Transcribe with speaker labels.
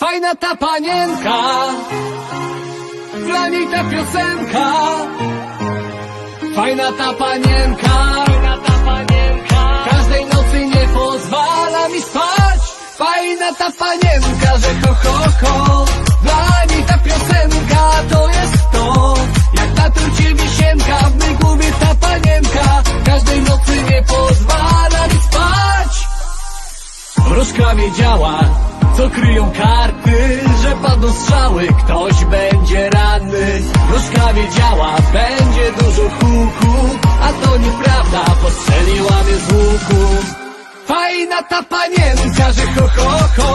Speaker 1: Fajna ta panienka, dla niej ta piosenka. Fajna ta panienka, każdej nocy nie pozwala mi spać. Fajna ta panienka, że ho ho ho, dla niej ta piosenka to jest to. Jak na trucie wisienka, w mej głowie ta panienka, każdej nocy nie pozwala mi spać. Wróżka wiedziała, co kryją karty Że padną strzały, ktoś będzie ranny. Wróżka wiedziała, będzie dużo huku A to nieprawda, postrzeliła mnie z łuku. Fajna ta panienka, że ho ho ho